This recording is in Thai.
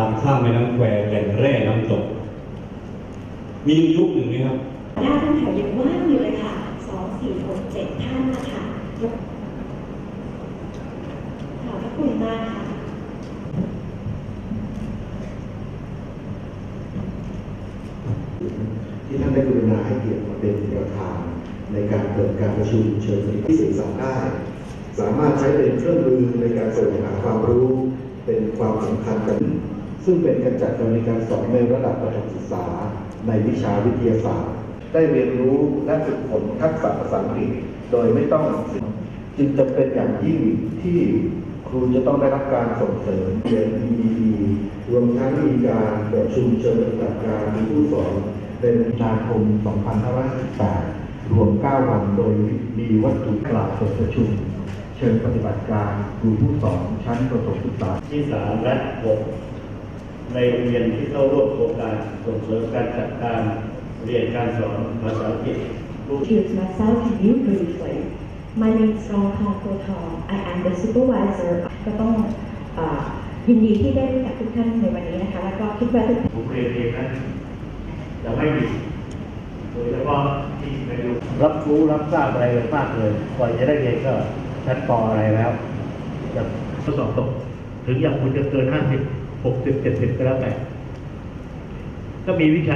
านข้ามแม่น้ำแควแหล่งแร่น้ำตก มีอยู่ยุคหนึ่งนะครับหน้าท่านแถวยังว่างอยู่เลยค่ะสองสี่หกเจ็ดท่านนะคะยกขอบพระคุณมากค่ะที่ท่านได้กรุณาให้เกียรติมาเป็นประธาน ในการเปิดการประชุมเชิญชวนที่สื่อสารได้ สามารถใช้เป็นเครื่องมือในการแสวงหาความรู้ เป็นความสำคัญกัน ซึ่งเป็นการจัดการในการสอนในระดับประถมศึกษา ในวิชาวิทยาศาสตร์ ได้เรียนรู้และฝึกฝนทักษะภาษาอังกฤษโดยไม่ต้องจึงจะเป็นอย่างยิ่งที่ครูจะต้องได้รับการส่งเสริมเรียน EDE รวมทั้งมีการประชุมเชิญปฏิบัติการมีผู้สอนเป็นมีนาคม 2518 รวม 9 วันโดยมีวัตถุกล่าวเปิดประชุม เชิญปฏิบัติการครูผู้สอนชั้นประถมศึกษาที่สามและหก ในโรงเรียนที่เข้าร่วมโครงการส่งเสริมการจัดการเรียนการสอนภาษาอังกฤษรูป Introduce myself to you briefly. My name is Rong Tong Ko Tong. I am the supervisor. ก็ต้องเอ่อยินดีที่ได้รู้จักทุกท่านในวันนี้นะคะ แล้วก็คิดว่าทุกผมเรียนเองนะจะไม่มีโดยเฉพาะที่ไปดูรับรู้รับทราบอะไรมากเลยกว่าจะได้เรียนก็ชั้นปอะไรแล้วจะทดสอบตก ถึงอย่างคุณจะเกินห้าสิบ หกสิบเจ็ดสิบก็แล้วแต่ก็มีวิชา